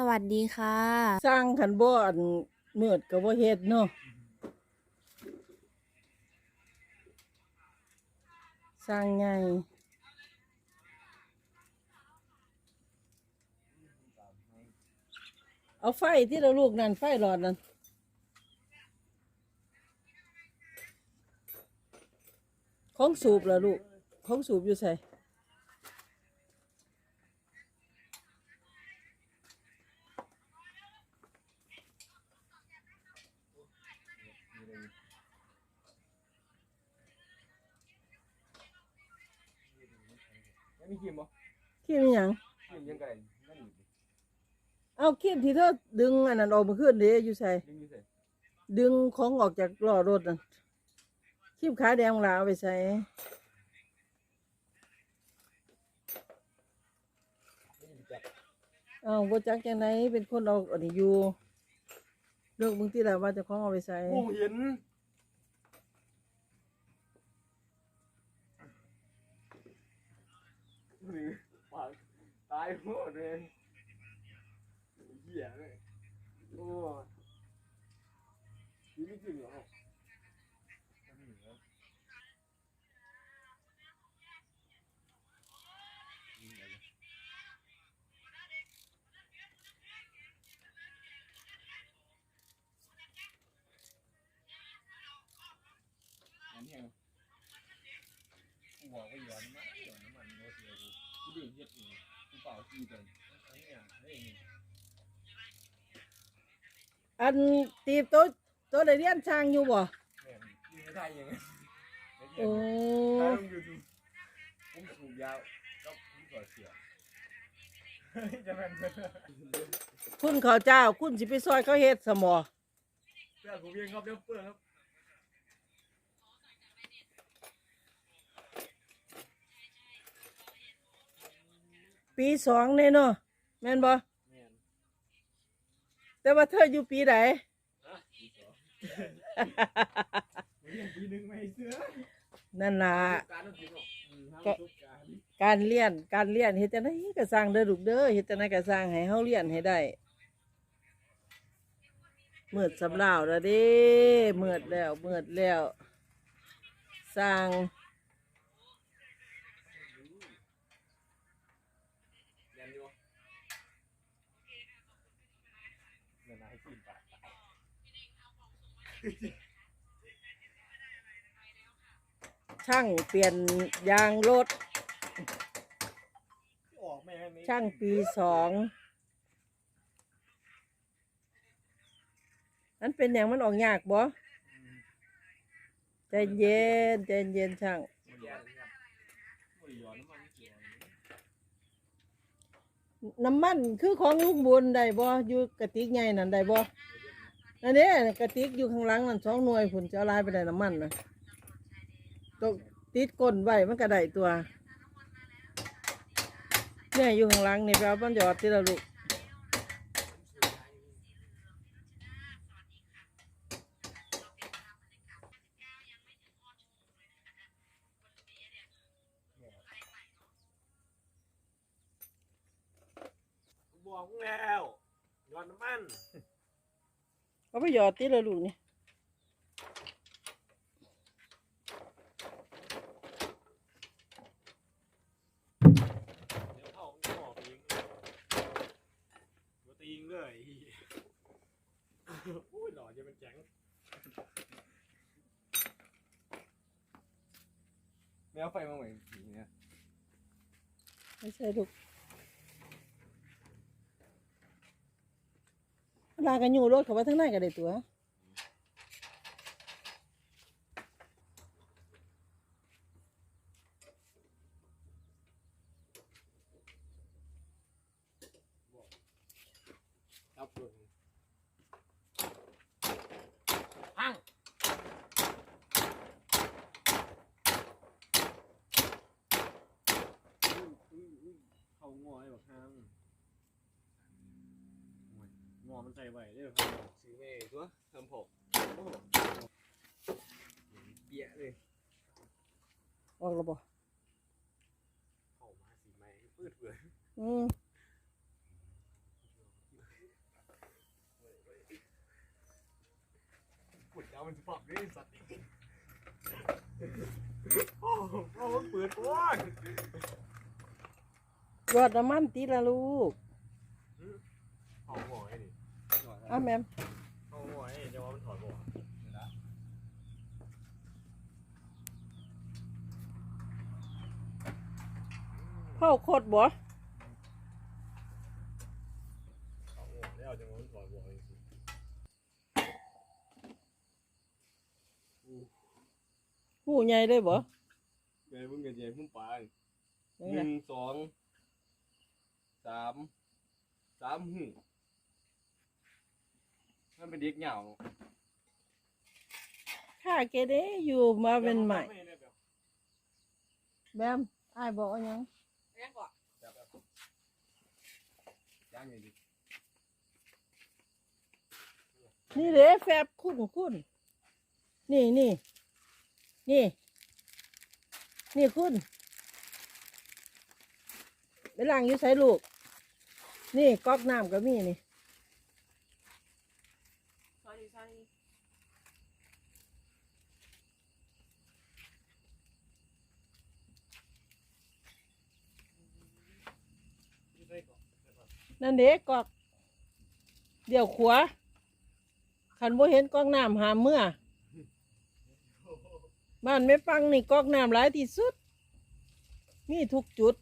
สวัสดีค่ะ สร้างขันบ่อันมือดก็บ่เฮ็ดเนาะสร้างไงเอาไฟที่เราลูกนั่นไฟหลอดนั่นของสูบเหรอลูกของสูบอยู่ใส่ ยังมีครีมบ่ ขี้มัน หยังครีมยังไงนั่นอยู่ดิเอาขี้ที่เธอดึงอันนั้นออกมาขึ้นเด้อยู่ใส่ดึงอยู่ใส่ดึงของออกจากล้อรถน่ะขีบขาแดงหลาเอาไปใส่ไม่มีจับเอาบ่จักจังไหนเป็นคนเอาอันนี้อยู่เลือกมึงที่ละว่าเจะของเอาไปใส่โอ้เห็นนี่ปาก ตายหมดเลยเหี้ยเลยโอ้ยไม่จริงเหรออันนี้กูบอกว่าย้อนมากย้อนน้ำมันโนเดียกูกูดื่มเฮ็ดเอยู่ อันตีบโต๊ะโต๊ะได้เรียนช่างอยู่บ่แม่งยิงไม่ได้ยังไงโอ้ยูทูบผมสูบยาวก็ผมก่อเสียจะแม่นเพื่อนคุณเขาเจ้า คุณสิไปซอยเขาเฮ็ดสมอเพื่อนผมยังครับเดี๋ยวเพื่อครับ ปีสองเนี่ยเนาะแม่นบ่แม่นแต่ว่าเธออยู่ปีไหนนะปีสองเรียนปีหนึ่งไม่ให้เสื้อนั่นล่ะ การต้องกินหรอกอืมห้ามก็ทุกการการเรียนการเรียนเฮ็ดจังไดก็สร้างเด้อลูกเด้อเฮ็ดจังไดก็สร้างให้เฮาเรียนให้ได้มืดสำลาวแล้วเด้มืดแล้วมืดแล้ว สร้าง เรียนอยู่เงินให้สิบบาท ช่างเปลี่ยนยางรถ ออกไม่ให้ไม่ช่างปีสองนั้นเป็นอย่างมันออกยากบ่ใจเย็นใจเย็นช่าง ไม่ย้อนครับไม่ย้อนน้ำมันเกี่ยวน้ำมันคือของลุงบุญได้บ่อยู่กระติกใหญ่นั่นได้บ่ นั่นเด้กระติกอยู่ข้างหลังนั่นสองหน่วยผุนจะเอาลายไปได้น้ำมันนะต้องติดก้นไว้มันก็ไดตัวเนี่ยอยู่ข้างหลังนี่ไปเอาบ้านหยอดที่ละลูกบอกแล้วยอนน้ำมัน เอาไปหยอดที่ละลูกนี่เดี๋ยวเข้าเข้าออกเองตัวตีงเลยโอ้ยหล่อจะเป็นแจ๋งแมวไฟมาเหมือนผีเนี่ยไม่ใช่ลูก ลากันอยู่รถเขาว่าทั้งในก็ได้ตัว อมันใส่ไว้ด้อซื้อไม่ตัวทำผมเปียเลยออกแล้วบ่ผมมามาสีไม้พื้นเปื่อนอืมปวดยาวมันจะปอกด้สัตว์โอ้โหเปื่อนโองยยอดน้ำมันตีละลูกหอมหัวไอ้ดิ อ้าแมมเอาหัวให้จะว่ามันถอดหัวเข้าโคตรบ่เอาหัวแล้วจะว่ามันถอดหัวจริงหูใหญ่เลยบ่ไงมึงกันเจมึงปลายังหไงนึ่งสองสามสามหู มันเป็นเด็กเหงาข้าเกเด้อยู่มาเป็นใหม่แบมอ้ายบอกว่าหยังย่างไงดินี่เด้แฟบคุ้นคุ้นนี่นี่นี่ นี่คุณไปล้างอยู่ใส่ลูก นี่ก๊อกน้ำก็มีนี่ นั่นเด็กกอก เดี๋ยวขวาขันบ่เห็นกอกน้ำหามเมื่อ บ้านไม่ปังนี่กอกน้ำหลายที่สุด มีทุกจุด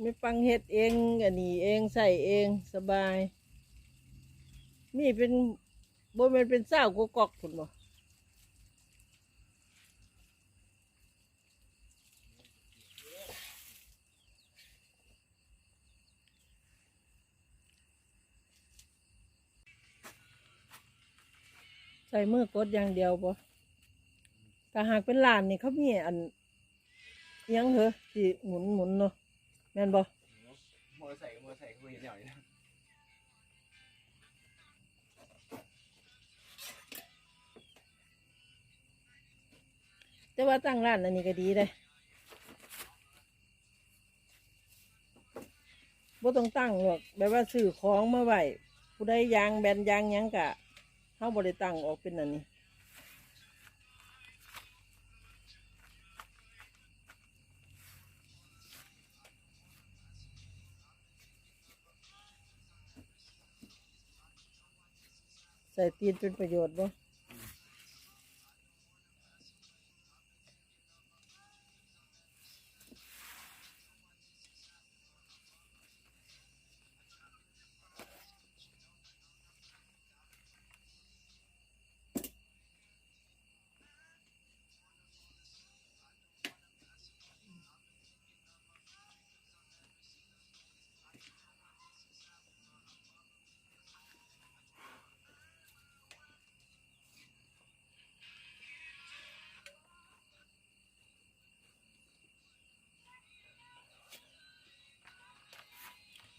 ไม่ปังเฮ็ดเองอันนี้เองใส่เองสบาย มีเป็นบ่แม่นเป็นเศร้ากกอกพุ่นบ่ ส่มือกดอย่างเดียวบ่ถ้าหากเป็นลานนี่เขามีอันยังเหรอที่หมุนหมุนเนาะแม่นบ่มอใส่มอใส่คุยเหน่อยนะแต่ว่าตั้งร้านอันนี้ก็ดีเลยบ่ต้องตั้งหรอกแบบว่าซื้อของมาไว้ผู้ใดยางแบนยางยังกะ เขาบริตังออกเป็นอันนี้ใส่ตีนเป็นประโยชน์บ่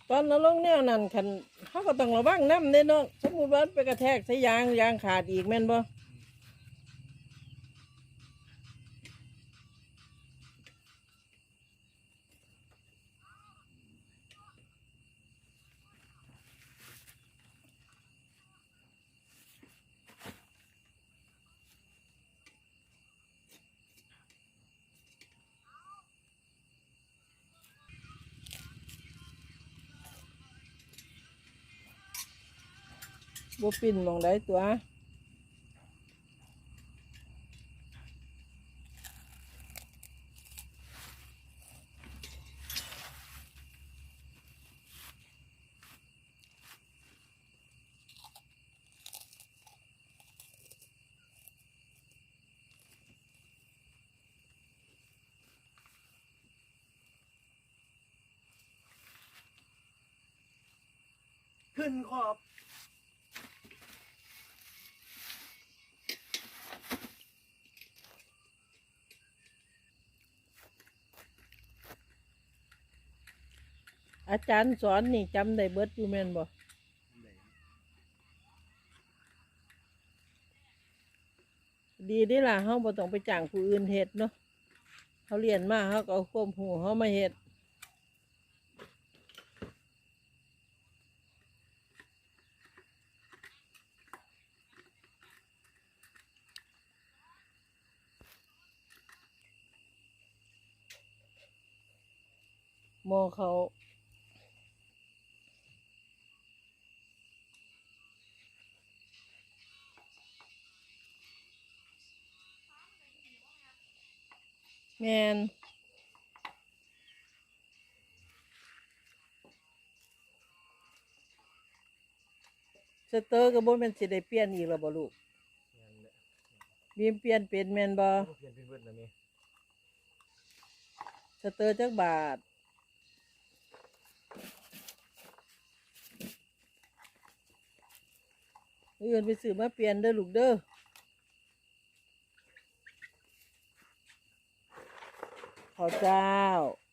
ตอนเราลงแนวนั้นคันเขาก็ต้องระวังน้ำเด้เนาะสมมุติว่าไปกระแทกใส่ยางยางขาดอีกแม่นบ่ บ่ปิ่นมองได้ตัวขึ้นขอบ อาจารย์สอนนี่จำได้เบิดอยู่แม่นบ่ดีดีล่ะเฮาบ่ต้องไปจ้างผู้อื่นเห็ดเนาะเขาเรียนมาเขาก็เอาควบหูเขามาเห็ดมองเขา แมนสเตอร์ก็บ่แม่นสิได้เปลี่ยนอีกแล้วบ่ลูกนั่นแหละบีมเปลี่ยนเป็นแม่นบ่เปลี่ยนเป็นเบิดแล้วแม่สเตอร์จักบาทเอื่นไปซื้อมาเปลี่ยนเด้อลูกเด้อ ข้าวเจ้า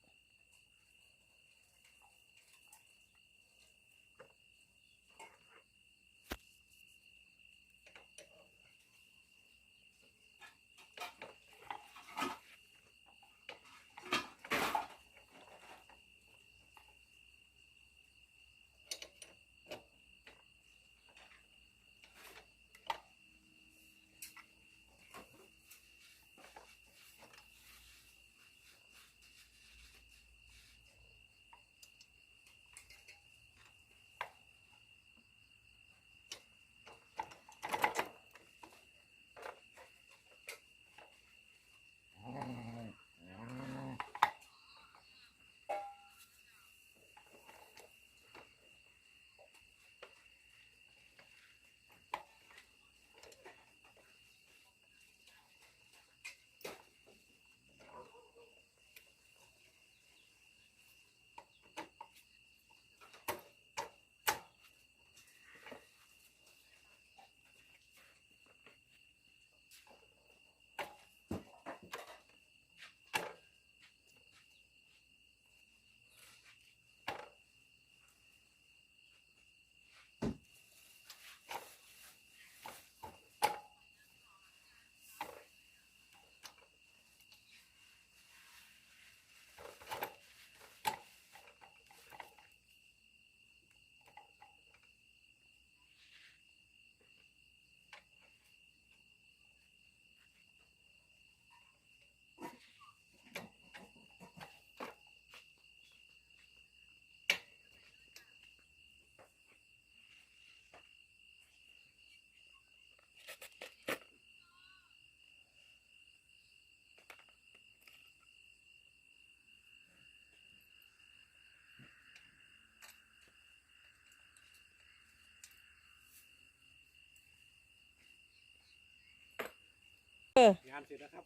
งานเสร็จแล้วครับ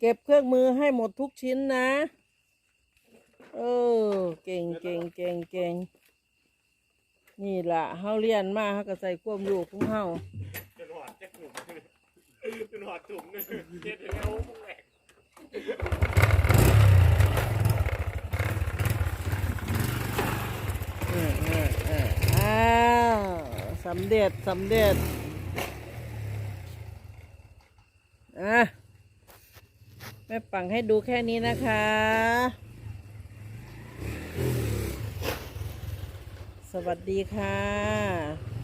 เก็บเครื่องมือให้หมดทุกชิ้นนะ เออ เก่งเก่งเก่งเก่งนี่ล่ะเฮาเรียนมาเฮาก็ใส่ความรู้ของเฮาจนหอดจะกลุ่มจนหอดถุงนึงเจ็ดแล้วพวกแหลกเออเออเอออ้าวสำเร็จสำเร็จอะ แม่ปังให้ดูแค่นี้นะคะ สวัสดีค่ะ